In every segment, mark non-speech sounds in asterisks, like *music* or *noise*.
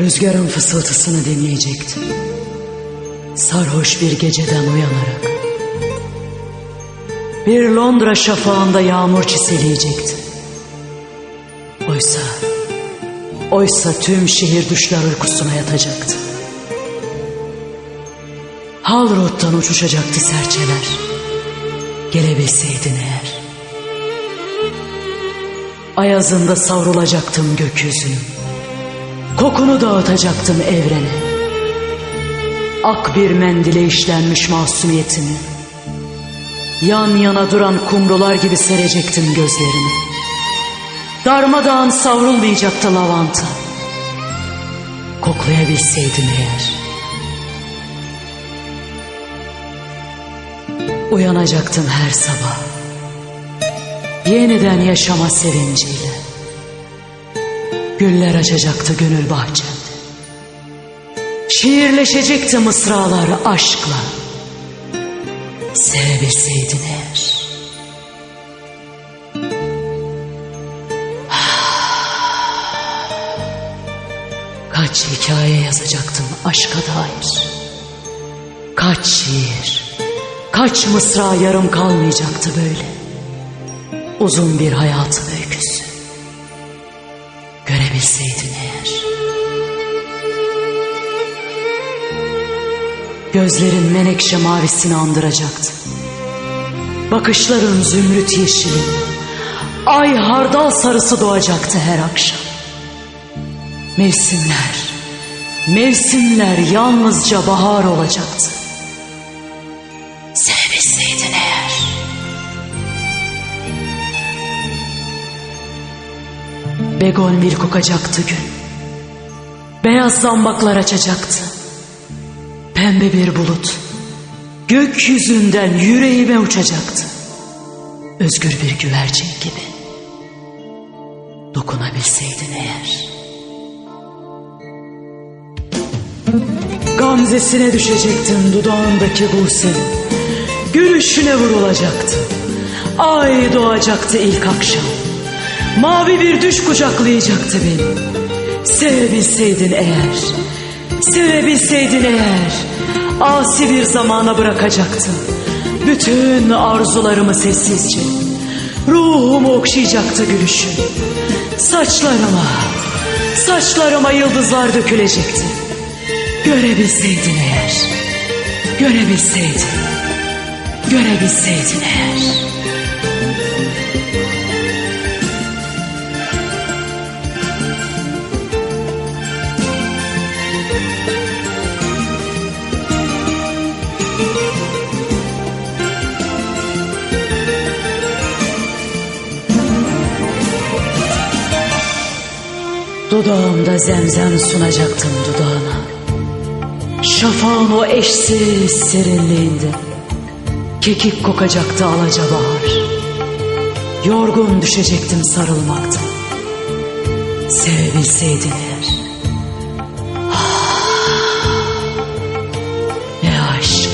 Rüzgarın fısıltısını dinleyecektim. Sarhoş bir geceden uyanarak. Bir Londra şafağında yağmur çiseleyecekti. Oysa, oysa tüm şehir düşler uykusuna yatacaktı. Halrod'dan uçuşacaktı serçeler. Gelebilseydin eğer. Ayazında savrulacaktım gökyüzünün. Kokunu dağıtacaktım evrene. Ak bir mendile işlenmiş masumiyetimi. Yan yana duran kumrular gibi serecektim gözlerimi. Darmadağın savrulmayacaktı lavanta. Koklayabilseydim eğer. Uyanacaktım her sabah. Yeniden yaşama sevinciyle. Güller açacaktı gönül bahçemde. Şiirleşecekti mısralar aşkla. Sevebilseydin eğer. *sighs* Kaç hikaye yazacaktım aşka dair. Kaç şiir, kaç mısra yarım kalmayacaktı böyle. Uzun bir hayatın öyküsü. Görebilseydin eğer. Gözlerin menekşe mavisini andıracaktı. Bakışların zümrüt yeşili. Ay hardal sarısı doğacaktı her akşam. Mevsimler, mevsimler yalnızca bahar olacaktı. Begonvil kokacaktı gün. Beyaz zambaklar açacaktı. Pembe bir bulut gökyüzünden yüreğime uçacaktı. Özgür bir güvercin gibi. Dokunabilseydin eğer. Gamzesine düşecektin dudağındaki Buse'nin. Gülüşüne vurulacaktı. Ay doğacaktı ilk akşam. Mavi bir düş kucaklayacaktı beni. Sevebilseydin eğer. Sevebilseydin eğer. Asi bir zamana bırakacaktım. Bütün arzularımı sessizce. Ruhumu okşayacaktı gülüşün. Saçlarıma, saçlarıma yıldızlar dökülecekti. Görebilseydin eğer. Görebilseydin. Görebilseydin eğer. Dudağımda zemzem sunacaktım dudağına. Şafağın o eşsiz serinliğinde. Kekik kokacaktı alaca bahar. Yorgun düşecektim sarılmaktan. Sevebilseydin eğer. Ah! Ve aşk.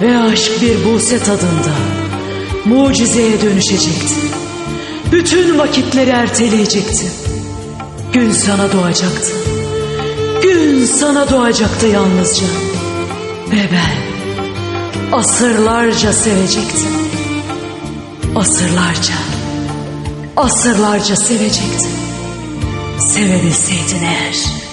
Ve aşk bir buse tadında. Mucizeye dönüşecekti. Bütün vakitleri erteleyecekti Gün sana doğacaktı. Gün sana doğacaktı yalnızca. Ve ben Asırlarca sevecektim. Asırlarca Asırlarca sevecektim. Sevebilseydin eğer